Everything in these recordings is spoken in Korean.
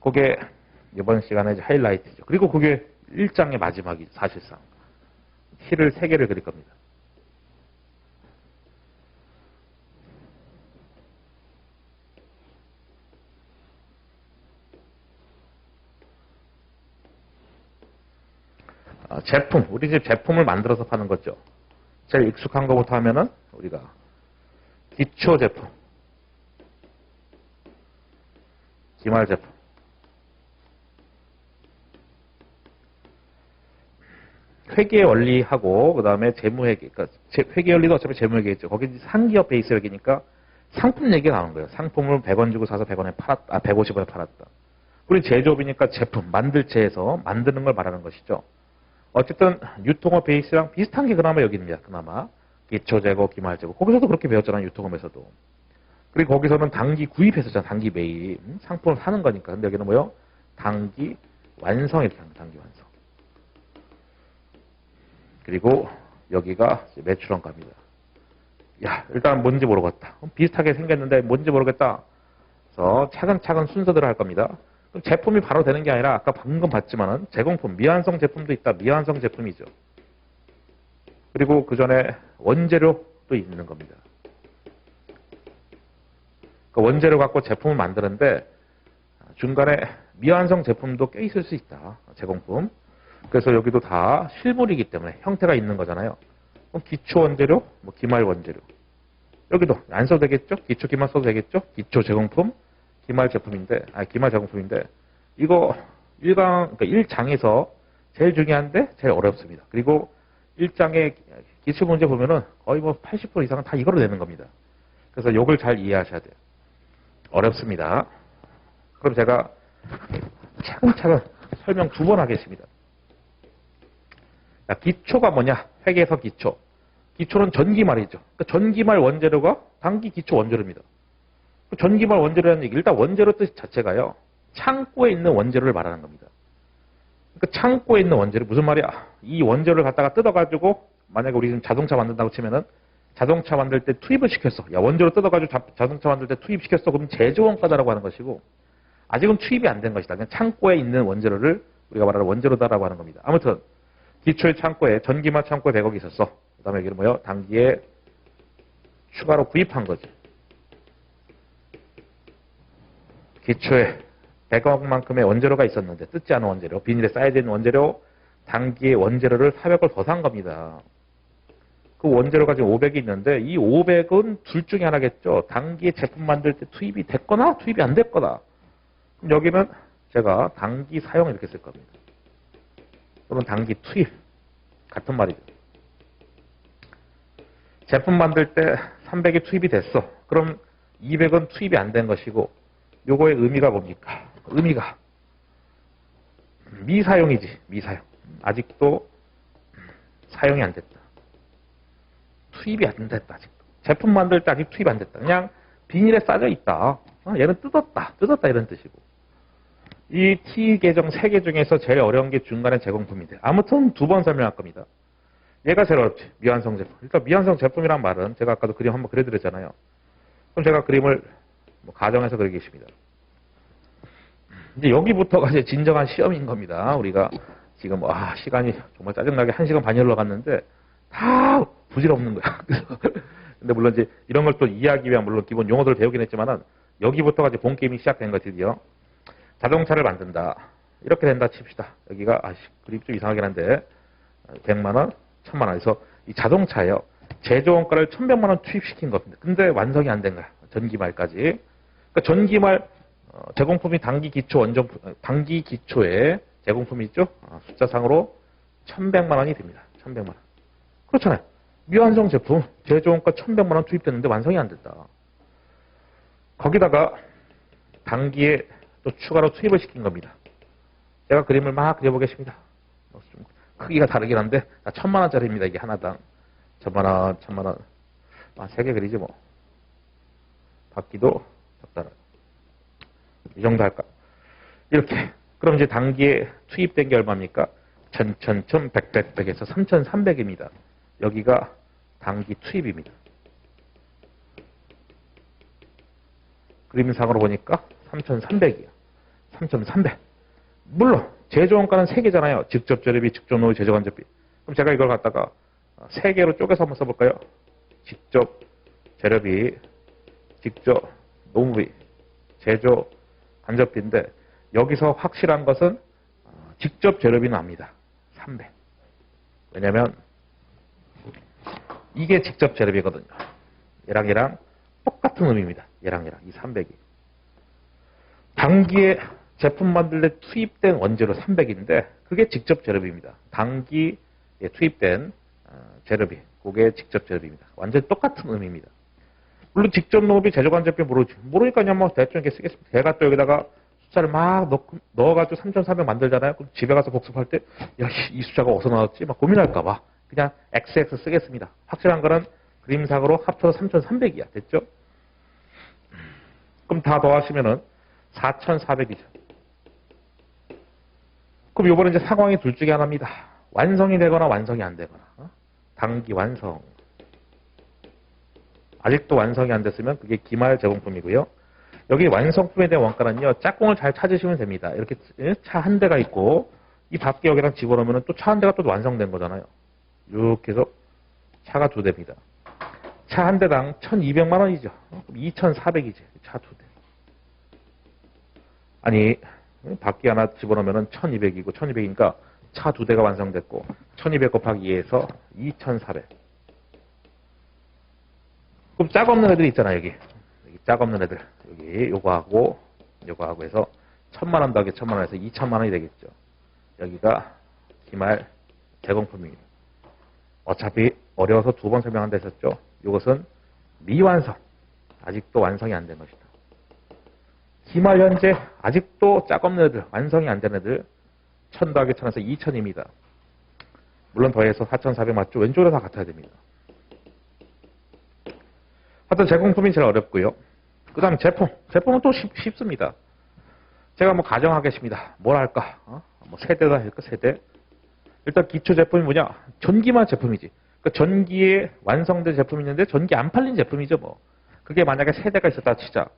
그게 이번 시간에 하이라이트죠. 그리고 그게 1장의 마지막이죠. 사실상. 티를 3개를 그릴 겁니다. 아, 제품, 우리 집 제품을 만들어서 파는 거죠. 제일 익숙한 것부터 하면은 우리가 기초 제품, 기말 제품, 회계 원리하고 그다음에 재무회계, 그러니까 제- 회계 원리도 어차피 재무회계겠죠. 거기 상기업 베이스 회계니까 상품 얘기가 나오는 거예요. 상품을 100원 주고 사서 100원에 팔았다, 아, 150원에 팔았다. 그리고 제조업이니까 제품, 만들체에서 만드는 걸 말하는 것이죠. 어쨌든 유통업 베이스랑 비슷한 게 그나마 여기 있습니다. 그나마 기초 재고, 기말 재고. 거기서도 그렇게 배웠잖아요. 유통업에서도. 그리고 거기서는 단기 구입했었잖아. 단기 매입. 음, 상품을 사는 거니까. 근데 여기는 뭐요? 단기 완성 이렇게 합니다. 단기 완성. 그리고 여기가 매출원가입니다. 야, 일단 뭔지 모르겠다. 비슷하게 생겼는데 뭔지 모르겠다. 그래서 차근차근 순서대로 할 겁니다. 그럼 제품이 바로 되는 게 아니라 아까 방금 봤지만은 제공품, 미완성 제품도 있다. 미완성 제품이죠. 그리고 그 전에 원재료도 있는 겁니다. 그 원재료 갖고 제품을 만드는데 중간에 미완성 제품도 껴 있을 수 있다. 제공품. 그래서 여기도 다 실물이기 때문에 형태가 있는 거잖아요. 기초 원재료, 뭐 기말 원재료. 여기도 안 써도 되겠죠? 기초 기말 써도 되겠죠? 기초 제공품, 기말 제품인데, 아 기말 제공품인데 이거 1강, 그러니까 1장에서 제일 중요한데 제일 어렵습니다. 그리고 1장의 기출 문제 보면은 거의 뭐 80% 이상은 다 이거로 되는 겁니다. 그래서 요걸 잘 이해하셔야 돼요. 어렵습니다. 그럼 제가 차근차근 설명 두 번 하겠습니다. 자, 기초가 뭐냐? 회계에서 기초. 기초는 전기말이죠. 그러니까 전기말 원재료가 단기 기초 원재료입니다. 그 전기말 원재료라는 얘기, 일단 원재료 뜻 자체가요. 창고에 있는 원재료를 말하는 겁니다. 그러니까 창고에 있는 원재료 무슨 말이야? 이 원재료를 갖다가 뜯어가지고 만약에 우리 지금 자동차 만든다고 치면은 자동차 만들 때 투입을 시켰어. 야 원재료 뜯어가지고 자, 자동차 만들 때 투입시켰어. 그럼 제조원가다라고 하는 것이고 아직은 투입이 안 된 것이다. 그냥 창고에 있는 원재료를 우리가 말하는 원재료다라고 하는 겁니다. 아무튼 기초의 창고에 전기만 창고에 100억이 있었어. 그 다음에 여기는 뭐요? 단기에 추가로 구입한 거지. 기초에 100억만큼의 원재료가 있었는데 뜯지 않은 원재료, 비닐에 쌓여져 있는 원재료, 단기에 원재료를 400을 더 산 겁니다. 그 원재료가 지금 500이 있는데 이 500은 둘 중에 하나겠죠. 단기에 제품 만들 때 투입이 됐거나 투입이 안 됐거나. 여기는 제가 단기 사용 이렇게 쓸 겁니다. 또는 단기 투입. 같은 말이죠. 제품 만들 때 300이 투입이 됐어. 그럼 200은 투입이 안 된 것이고 요거의 의미가 뭡니까? 의미가 미사용이지. 미사용. 아직도 사용이 안 됐다. 투입이 안 됐다. 아직도. 제품 만들 때 아직 투입 안 됐다. 그냥 비닐에 싸져 있다. 어, 얘는 뜯었다. 뜯었다 이런 뜻이고. 이 T 계정 3개 중에서 제일 어려운 게 중간에 제공품인데 아무튼 두 번 설명할 겁니다. 얘가 제일 어렵지. 미완성 제품. 그러니까 미완성 제품이란 말은 제가 아까도 그림 한번 그려드렸잖아요. 그럼 제가 그림을 뭐 가정해서 그리겠습니다. 이제 여기부터가 이제 진정한 시험인 겁니다. 우리가 지금 와 시간이 정말 짜증나게 1시간 반이 흘러갔는데 다 부질없는 거야. 근데 물론 이제 이런 걸 또 이해하기 위한 물론 기본 용어들을 배우긴 했지만은 여기부터가 이제 본 게임이 시작된 거 드디어. 자동차를 만든다. 이렇게 된다 칩시다. 여기가 아씨 그림 좀 이상하긴 한데 100만 원, 1000만 원에서 이 자동차예요. 제조 원가를 1100만 원 투입시킨 겁니다. 근데 완성이 안 된 거야. 전기말까지. 그러니까 전기말 어, 제공품이 단기 기초 원정 단기 기초의 제공품이 있죠. 아, 숫자상으로 1100만 원이 됩니다. 1100만 원. 그렇잖아요. 미완성 제품 제조 원가 1100만 원 투입됐는데 완성이 안 됐다. 거기다가 단기에 또 추가로 투입을 시킨 겁니다. 제가 그림을 막 그려보겠습니다. 어, 좀 크기가 다르긴 한데 아, 천만 원짜리입니다. 이게 하나당 천만 원, 천만 원. 아, 세개 그리지 뭐. 받기도 적당한. 이 정도 할까? 이렇게. 그럼 이제 단기에 투입된 게 얼마입니까? 천, 천, 천, 백, 백, 백에서 삼천삼백입니다. 여기가 단기 투입입니다. 그림상으로 보니까 3,300이야. 3,300. 물론 제조원가는 3개잖아요. 직접 재료비, 직접 노무, 제조 간접비. 그럼 제가 이걸 갖다가 3개로 쪼개서 한번 써볼까요? 직접 재료비, 직접 노무비, 제조 간접비인데 여기서 확실한 것은 어, 직접 재료비는 압니다. 300. 왜냐면 이게 직접 재료비거든요. 얘랑 얘랑 똑같은 의미입니다. 얘랑 얘랑 이 300이. 단기에 제품 만들 때 투입된 원재료 300인데 그게 직접 재료비입니다. 단기에 투입된 어, 재료비, 그게 직접 재료비입니다. 완전 똑같은 의미입니다. 물론 직접 농업이 제조간접비 모르지. 모르니까 그냥 뭐 대충 이렇게 쓰겠습니다. 제가 또 여기다가 숫자를 막 넣, 넣어가지고 3,400 만들잖아요. 그럼 집에 가서 복습할 때, 야, 씨, 이 숫자가 어디서 나왔지? 막 고민할까봐. 그냥 XX 쓰겠습니다. 확실한 거는 그림상으로 합쳐서 3,300이야. 됐죠? 그럼 다 더하시면은 4,400이죠. 그럼 요번에 이제 상황이 둘 중에 하나입니다. 완성이 되거나 완성이 안 되거나. 어? 단기 완성. 아직도 완성이 안 됐으면 그게 기말 제공품이고요. 여기 완성품에 대한 원가는요. 짝꿍을 잘 찾으시면 됩니다. 이렇게 차 한 대가 있고 이 밖에 여기랑 집어넣으면 또 차 한 대가 또 완성된 거잖아요. 이렇게 해서 차가 두 대입니다. 차 한 대당 1200만 원이죠. 어? 그럼 2400이지. 차 두 대. 아니 밖에 하나 집어넣으면 1200이고 1200이니까 차 두 대가 완성됐고 1200 곱하기 2에서 2400. 그럼 짝 없는 애들이 있잖아 여기. 여기 짝 없는 애들. 여기 요거하고 요거하고 해서 천만 원 더하기 천만 원에서 2천만 원이 되겠죠. 여기가 기말 제공품입니다. 어차피 어려워서 두 번 설명한다 했었죠. 이것은 미완성. 아직도 완성이 안 된 것이다. 기말 현재 아직도 짝 없는 애들, 완성이 안 된 애들, 1000 더하기 1000에서 2000입니다. 물론 더해서 4400 맞죠? 왼쪽으로 다 같아야 됩니다. 하여튼 제공품이 제일 어렵고요. 그 다음 제품. 제품은 또 쉽, 쉽습니다. 제가 뭐 가정하겠습니다. 뭘 할까? 어? 뭐 세대다 할까? 세대. 일단 기초 제품이 뭐냐? 전기만 제품이지. 그 전기에 완성된 제품이 있는데 전기 안 팔린 제품이죠, 뭐. 그게 만약에 세대가 있었다 치자.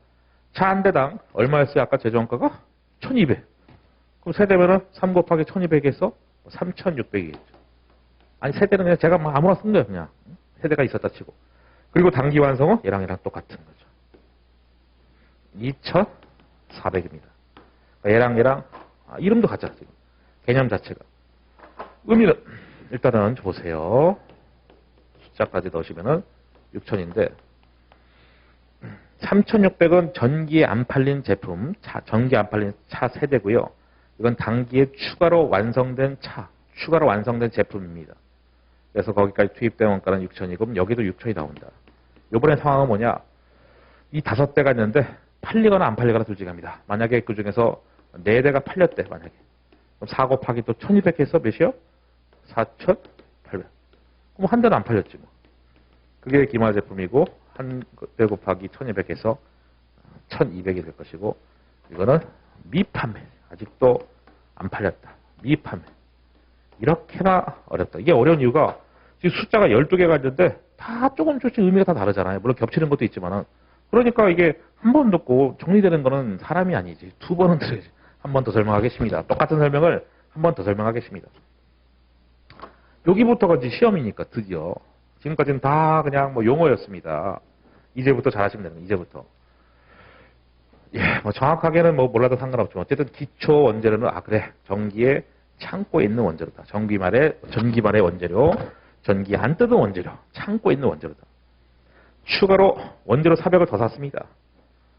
차 한 대당 얼마였어요? 아까 제조원가가? 1200. 그럼 세대면은 3 곱하기 1200에서 3600이겠죠. 아니, 세대는 그냥 제가 뭐 아무나 쓴 거예요, 그냥. 세대가 있었다 치고. 그리고 단기 완성은 얘랑 얘랑 똑같은 거죠. 2400입니다. 그러니까 얘랑 얘랑 아, 이름도 같잖아 지금. 개념 자체가. 의미는 일단은 보세요. 숫자까지 넣으시면은 6000인데 3600은 전기에 안 팔린 제품, 차, 전기 안 팔린 차 세대고요. 이건 단기에 추가로 완성된 차, 추가로 완성된 제품입니다. 그래서 거기까지 투입된 원가는 6천이고 여기도 6천이 나온다. 요번에 상황은 뭐냐? 이 다섯 대가 있는데 팔리거나 안 팔리거나 둘 중에 합니다. 만약에 그 중에서 네 대가 팔렸대 만약에. 그럼 4 곱하기 또 1200 해서 몇이요? 4800. 그럼 한 대는 안 팔렸지 뭐. 그게 기말 제품이고 한대 곱하기 1200 해서 1200이 될 것이고 이거는 미판매. 아직도 안 팔렸다. 미판매. 이렇게나 어렵다. 이게 어려운 이유가 지금 숫자가 12개가 있는데 다 조금 조금씩 의미가 다 다르잖아요. 물론 겹치는 것도 있지만은. 그러니까 이게 한 번 듣고 정리되는 거는 사람이 아니지. 두 번은 들어야지. 한 번 더 설명하겠습니다. 똑같은 설명을 한 번 더 설명하겠습니다. 여기부터가 이제 시험이니까 드디어. 지금까지는 다 그냥 뭐 용어였습니다. 이제부터 잘하시면 됩니다. 이제부터. 예, 뭐 정확하게는 뭐 몰라도 상관없지만 어쨌든 기초 원재료는 아 그래 전기에 창고에 있는 원재료다. 전기말의 전기말의 원재료, 전기 안 뜯은 원재료, 창고에 있는 원재료다. 추가로 원재료 400을 더 샀습니다.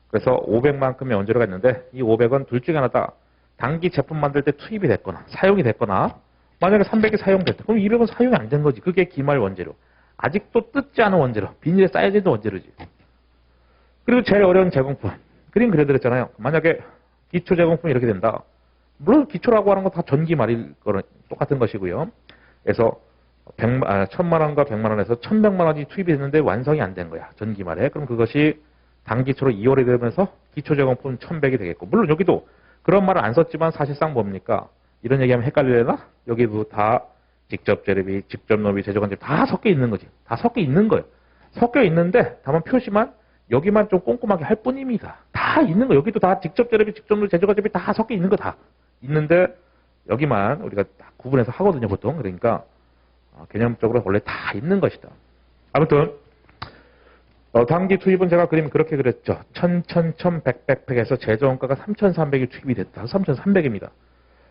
그래서 500만큼의 원재료가 있는데 이 500은 둘 중에 하나다. 단기 제품 만들 때 투입이 됐거나 사용이 됐거나 만약에 300이 사용됐다. 그럼 200은 사용이 안 된 거지. 그게 기말 원재료. 아직도 뜯지 않은 원재료. 비닐에 있는 원재료지. 그리고 제일 어려운 제공품. 그림 그려드렸잖아요. 만약에 기초 제공품이 이렇게 된다. 물론 기초라고 하는 건 다 전기 말일 거는 똑같은 것이고요. 그래서 100만, 아, 1000만 원과 100만 원에서 1100만 원이 투입이 됐는데 완성이 안 된 거야. 전기 말에. 그럼 그것이 단기초로 2월이 되면서 기초 제공품 1100이 되겠고. 물론 여기도 그런 말을 안 썼지만 사실상 뭡니까? 이런 얘기하면 헷갈리려나? 여기도 다 직접 재료비, 직접 노비, 제조관비 다 섞여 있는 거지. 다 섞여 있는 거예요. 섞여 있는데 다만 표시만 여기만 좀 꼼꼼하게 할 뿐입니다. 다 있는 거 여기도 다 직접 재료비, 직접 노비, 제조가 재비 다 섞여 있는 거 다 있는데 여기만 우리가 딱 구분해서 하거든요 보통 그러니까 어, 개념적으로 원래 다 있는 것이다. 아무튼 어, 당기 투입은 제가 그림 그렇게 그렸죠. 1000, 1000, 1100, 100, 100에서 제조원가가 3300이 투입이 됐다. 3300입니다.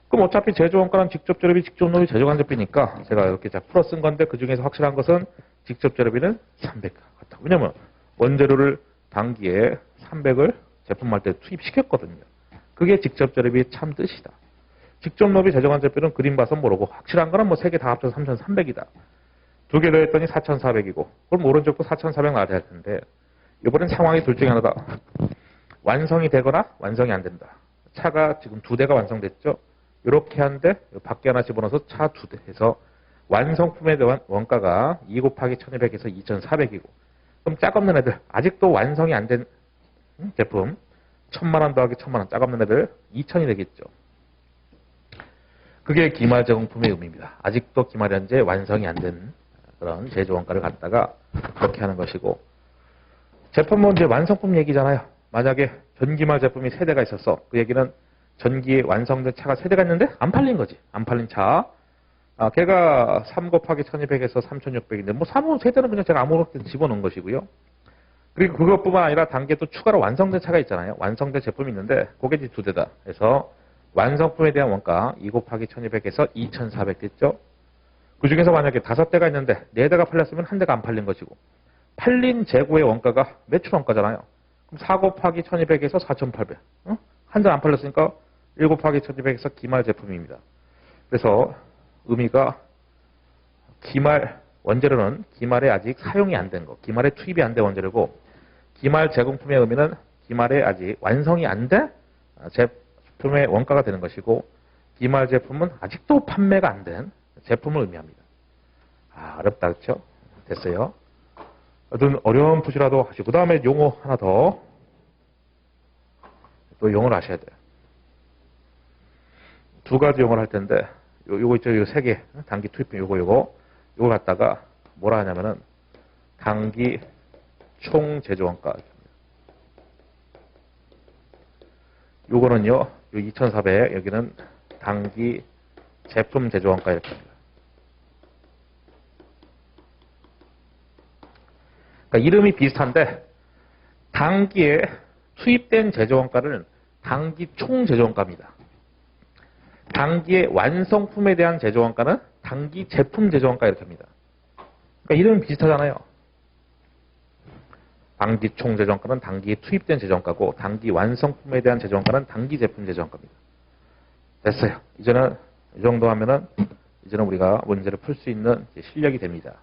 그럼 어차피 제조원가는 직접 재료비, 직접 노비, 제조간접비니까 제가 이렇게 자 풀어 쓴 건데 그 중에서 확실한 것은 직접 재료비는 300 같다. 왜냐면 원재료를 단기에 300을 제품할 때 투입시켰거든요. 그게 직접 재료비 참 뜻이다. 직접 노비, 제조간접비는 그림 봐서 모르고 확실한 거는 뭐 세 개 다 합쳐서 3300이다. 두 개 더했더니 4,400이고 그럼 오른쪽도 4,400 나와야 될 텐데 이번엔 상황이 둘 중에 하나다. 완성이 되거나 완성이 안 된다. 차가 지금 두 대가 완성됐죠. 이렇게 한데 밖에 하나 집어넣어서 차 두 대 해서 완성품의 대한 원가가 2 곱하기 1200에서 2400이고 그럼 짝 없는 애들 아직도 완성이 안 된 제품 1000만 원 더하기 1000만 원 짝 없는 애들 2000이 되겠죠. 그게 기말 제공품의 의미입니다. 아직도 기말 현재 완성이 안 된 그런 제조 원가를 갖다가 그렇게 하는 것이고 제품은 이제 완성품 얘기잖아요. 만약에 전기말 제품이 세 대가 있었어. 그 얘기는 전기에 완성된 차가 세 대가 있는데 안 팔린 거지. 안 팔린 차. 아, 걔가 3 곱하기 1200에서 3600인데 뭐 3호 세 대는 그냥 제가 아무렇게나 집어넣은 것이고요. 그리고 그것뿐만 아니라 단계 또 추가로 완성된 차가 있잖아요. 완성된 제품이 있는데 그게 이제 두 대다. 그래서 완성품에 대한 원가 2 곱하기 1200에서 2400 됐죠. 그 중에서 만약에 다섯 대가 있는데 네 대가 팔렸으면 한 대가 안 팔린 것이고 팔린 재고의 원가가 매출 원가잖아요. 그럼 4 곱하기 1200에서 4800. 어? 한대 안 팔렸으니까 1 곱하기 1200에서 기말 제품입니다. 그래서 의미가 기말 원재료는 기말에 아직 사용이 안 된 거, 기말에 투입이 안 된 원재료고 기말 제공품의 의미는 기말에 아직 완성이 안 된 제품의 원가가 되는 것이고 기말 제품은 아직도 판매가 안 된 제품을 의미합니다. 아, 어렵다 그렇죠? 됐어요. 어떤 어려운 푸시라도 하시고 그 다음에 용어 하나 더 또 용어를 아셔야 돼요. 두 가지 용어를 할 텐데 요, 요거 있죠, 요세 개. 단기 투입금 요거, 요거. 요거 갖다가 뭐라 하냐면은 단기 총 제조원가. 요거는요, 요 2,400, 여기는 단기 제품 제조원가 이렇게 합니다. 그러니까 이름이 비슷한데, 단기에 투입된 제조원가를 단기 총 제조원가입니다. 단기의 완성품에 대한 제조원가는 단기 제품 제조원가 이렇게 합니다. 그러니까 이름이 비슷하잖아요. 단기 총 제조원가는 단기에 투입된 제조원가고 단기 완성품에 대한 제조원가는 단기 제품 제조원가입니다. 됐어요. 이제는 이 정도 하면은 이제는 우리가 문제를 풀 수 있는 실력이 됩니다.